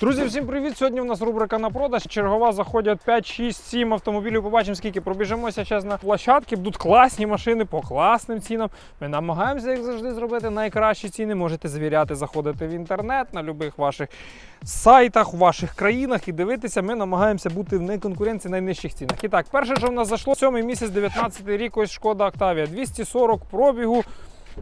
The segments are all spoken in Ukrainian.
Друзі, всім привіт! Сьогодні у нас рубрика на продаж. Чергова заходять 5, 6, 7 автомобілів. Побачимо, скільки пробіжимося зараз на площадки. Будуть класні машини по класним цінам. Ми намагаємося, як завжди, зробити найкращі ціни. Можете звіряти, заходити в інтернет на будь-яких ваших сайтах, у ваших країнах і дивитися. Ми намагаємося бути в неконкуренції найнижчих цінах. І так, перше, що в нас зайшло, сьомий місяць, 19 рік, ось шкода Octavia. 240 пробігу.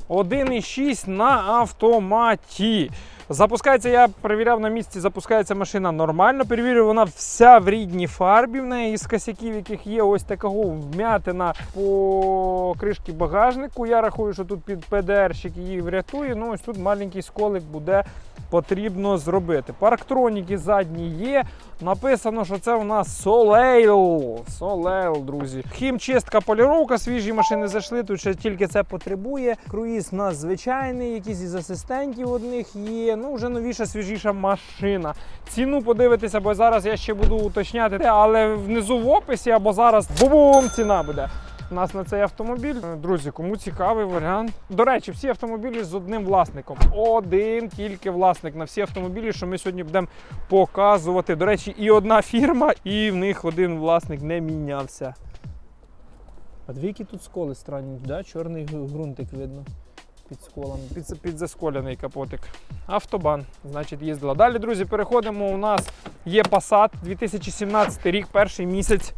1,6 на автоматі. Запускається, я перевіряв на місці, запускається машина нормально. Перевірю, вона вся в рідній фарбі. В неї із косяків, яких є ось такого вмятина по кришки багажнику. Я рахую, що тут під ПДРщик її врятує. Ну ось тут маленький сколик буде потрібно зробити. Парктроніки задні є. Написано, що це у нас Soleil. Soleil, друзі. Хімчистка, поліровка, свіжі машини зайшли. Тут ще тільки це потребує. Круїз у нас звичайний, якийсь із асистентів одних є. Ну, вже новіша, свіжіша машина. Ціну подивитися, бо зараз я ще буду уточняти, але внизу в описі або зараз бум ціна буде. У нас на цей автомобіль. Друзі, кому цікавий варіант. До речі, всі автомобілі з одним власником. Один тільки власник на всі автомобілі, що ми сьогодні будемо показувати. До речі, і одна фірма, і в них один власник не мінявся. А дві які тут сколи странні, да? чорний ґрунтик видно. Під сколом, під, під засколяний капотик. Автобан, значить, їздила. Далі, друзі, переходимо. У нас є Passat 2017 рік, перший місяць.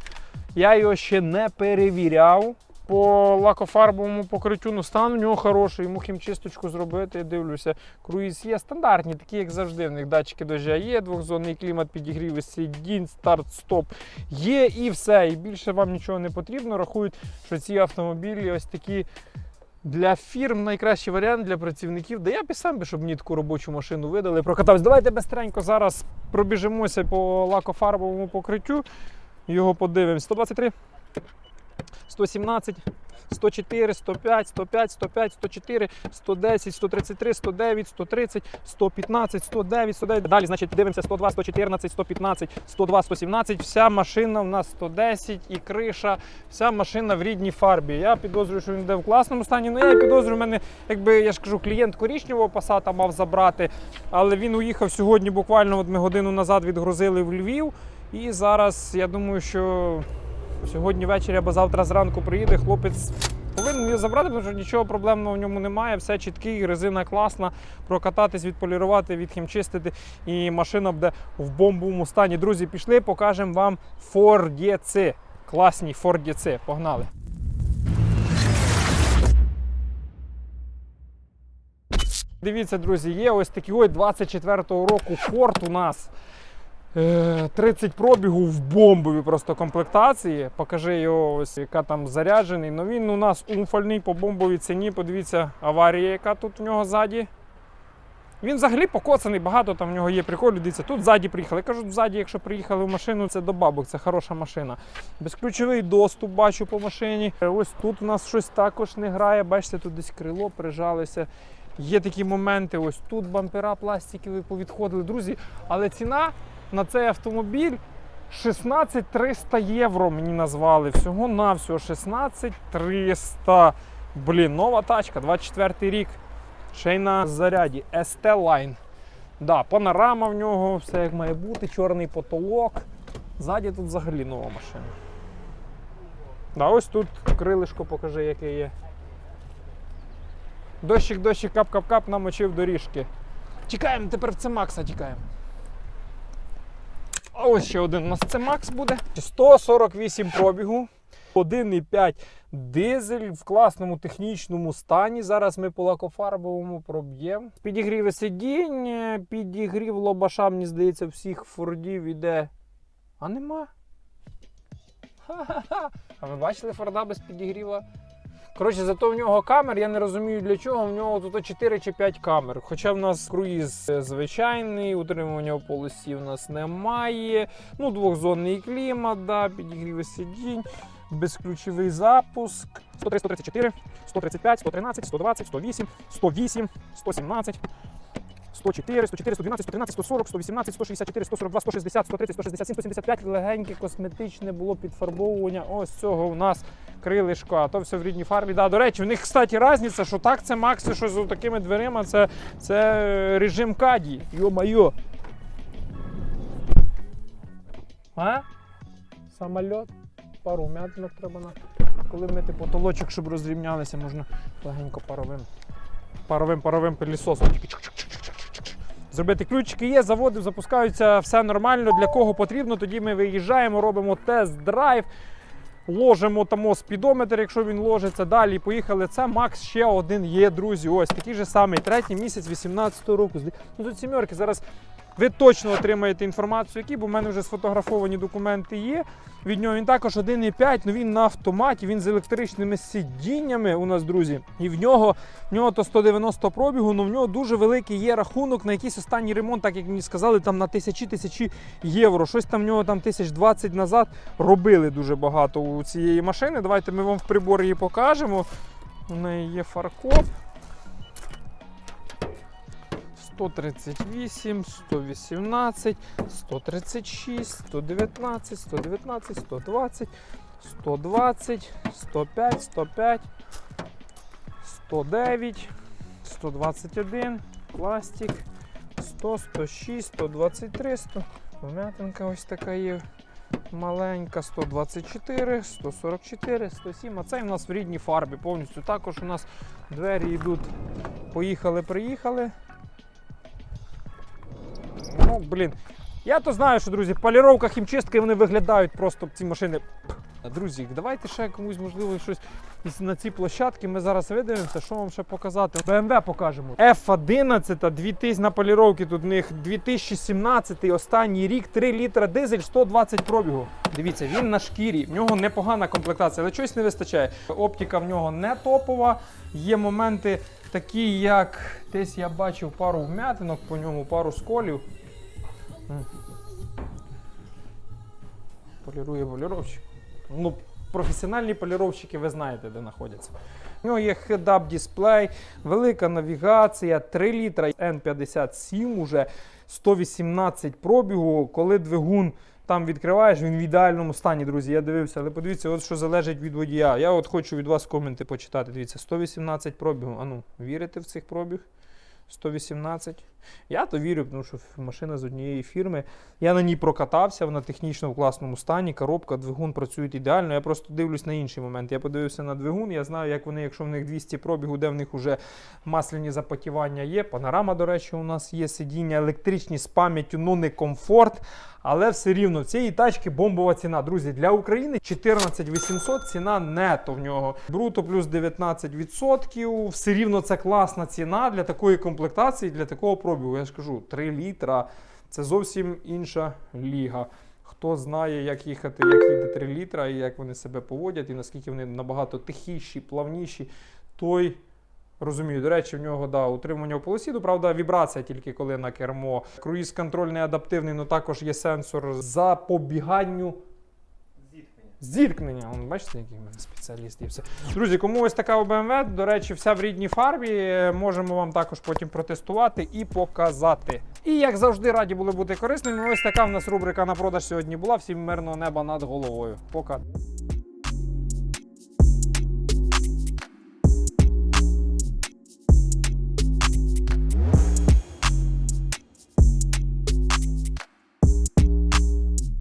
Я його ще не перевіряв. По лакофарбовому покриттю ну, стан у нього хороший, йому хімчисточку зробити, я дивлюся. Круїз є стандартні, такі як завжди. В них датчики дождя є, двохзонний клімат, підігріви сидінь, старт, стоп. Є і все. І більше вам нічого не потрібно. Рахують, що ці автомобілі ось такі для фірм найкращий варіант для працівників. Да я б і сам би, щоб мені таку робочу машину видали. Прокатався. Давайте бистренько зараз пробіжимося по лакофарбовому покриттю. Його подивимось. 123, 117, 104, 105, 105, 105, 104, 110, 133, 109, 130, 115, 109, 109. Далі, значить, дивимося 102, 114, 115, 102, 117. Вся машина в нас 110 і криша. Вся машина в рідній фарбі. Я підозрюю, що він йде в класному стані. Ну я підозрюю, в мене, якби я ж кажу, клієнт корічневого пасата мав забрати, але він уїхав сьогодні. Буквально от ми годину назад відгрузили в Львів. І зараз я думаю, що сьогодні ввечері або завтра зранку приїде хлопець. Повинен її забрати, тому що нічого проблемного в ньому немає, все чіткий, резина класна, прокататись, відполірувати, відхімчистити, і машина буде в бомбовому стані. Друзі, пішли, покажемо вам DC. Класні DC. Погнали! Дивіться, друзі, є ось такий ось 24-го року Ford у нас. Е, 30 пробігу в бомбовій просто комплектації. Покажи його, ось яка там заряджений. Ну він у нас умфальний по бомбовій ціні. Подивіться, аварія, яка тут у нього ззаді. Він взагалі покоцаний, багато там в нього є приколів. Дивіться, тут ззаді приїхали. Кажуть, ззаді, якщо приїхали в машину, це до бабок, це хороша машина. Безключовий доступ бачу по машині. Е, Ось тут у нас щось також не грає. Бачите, тут десь крило прижалося. Є такі моменти, ось тут бампера пластикові повідходили. Друзі, але ціна на цей автомобіль 16 300 євро мені назвали. Всього на всього 16 300. Блін, нова тачка, 24 рік. Ще й на заряді. ST Line. Да, панорама в нього, все як має бути, чорний потолок. Ззаді тут взагалі нова машина. Да, ось тут крилишко покажи, яке є. Дощик, дощик, кап-кап-кап намочив доріжки. Тікаємо, тепер в це Макса тікаємо. А ось ще один у нас це Макс буде. 148 пробігу. 1,5 дизель в класному технічному стані. Зараз ми по лакофарбовому проб'ємо. Підігріви сидінь, підігрів лобаша, мені здається, всіх фордів іде. А нема. Ха-ха-ха. А ви бачили Форда без підігріва? Коротше, зато в нього камер, я не розумію для чого. В нього тут 4 чи 5 камер. Хоча в нас круїз е, звичайний, утримування в полосі в нас немає. Ну, двохзонний клімат, да, підігріви сидінь, безключовий запуск. 103, 134, 135, 113, 120, 108, 108, 117. 104, 104, 112, 113, 140, 118, 164, 142, 160, 130, 167, 175. Легеньке косметичне було підфарбовування. Ось цього у нас крилишко, а то все в рідній фарбі. Да, до речі, в них, кстати, різниця, що так це Макси, що з такими дверима, це, це режим каді. Йо-майо. А? Самольот. Пару м'ятинок треба на. Коли мити потолочок, щоб розрівнялися, можна легенько паровим. Паровим паровим пилісосом. Зробити ключики є, заводив, запускаються, все нормально. Для кого потрібно, тоді ми виїжджаємо, робимо тест-драйв. Ложимо там спідометр, якщо він ложиться. Далі поїхали. Це Макс ще один є, друзі. Ось такий же самий третій місяць 18-го року. Ну тут сімерки. Зараз ви точно отримаєте інформацію, які, бо в мене вже сфотографовані документи є. Від нього він також 1,5, але ну він на автоматі, він з електричними сидіннями у нас, друзі. І в нього, в нього то 190 пробігу, але в нього дуже великий є рахунок на якийсь останній ремонт, так як мені сказали, там на тисячі тисячі євро. Щось там в нього там тисяч 20 назад робили дуже багато у цієї машини. Давайте ми вам в приборі її покажемо. У неї є фаркоп. 138, 118, 136, 119, 119, 120, 120, 105, 105, 109, 121, пластик, 100, 106, 123, 100. Вмятинка ось така є. Маленька 124, 144, 107. А це в нас в рідній фарбі. Повністю також у нас двері йдуть. Поїхали, приїхали. Ну, блін. Я то знаю, що, друзі, поліровка, хімчистки вони виглядають просто ці машини. Друзі, давайте ще комусь, можливо, щось на ці площадки. Ми зараз видивимося, що вам ще показати. BMW покажемо. F11, 2000 на поліровці, тут в них 2017 останній рік, 3 літра дизель, 120 пробігу. Дивіться, він на шкірі, в нього непогана комплектація, але чогось не вистачає. Оптика в нього не топова. Є моменти такі, як десь я бачив пару вмятинок по ньому, пару сколів. Полірує поліровщик. Ну, професіональні поліровщики, ви знаєте, де знаходяться. У нього є head-up дисплей, велика навігація, 3 літра N57 уже 118 пробігу. Коли двигун там відкриваєш, він в ідеальному стані, друзі. Я дивився, але подивіться, от що залежить від водія. Я от хочу від вас коменти почитати. Дивіться, 118 пробігу. Ану, вірите в цих пробіг? 118. Я то вірю, тому що машина з однієї фірми. Я на ній прокатався, вона технічно в класному стані, коробка, двигун працюють ідеально. Я просто дивлюсь на інший момент. Я подивився на двигун, я знаю, як вони, якщо в них 200 пробігу, де в них вже масляні запотівання є. Панорама, до речі, у нас є сидіння електричні з пам'яттю, ну не комфорт. Але все рівно в цієї тачки бомбова ціна. Друзі, для України 14 800 ціна нето в нього. Бруто плюс 19%. Все рівно це класна ціна для такої комплектації, для такого пробігу. Я ж кажу, 3 літра. Це зовсім інша ліга. Хто знає, як їхати, як їде 3 літра, і як вони себе поводять, і наскільки вони набагато тихіші, плавніші, той розумію. До речі, в нього да, утримання в полосі. Ну, правда, вібрація тільки коли на кермо. Круїз контроль не адаптивний, але також є сенсор запобіганню. Зіткнення, Вон, бачите, який мене спеціаліст і все. Друзі, кому ось така BMW, до речі, вся в рідній фарбі. е, Можемо вам також потім протестувати і показати. І як завжди, раді були бути корисними. Ось така в нас рубрика на продаж сьогодні була. Всім мирного неба над головою. Пока.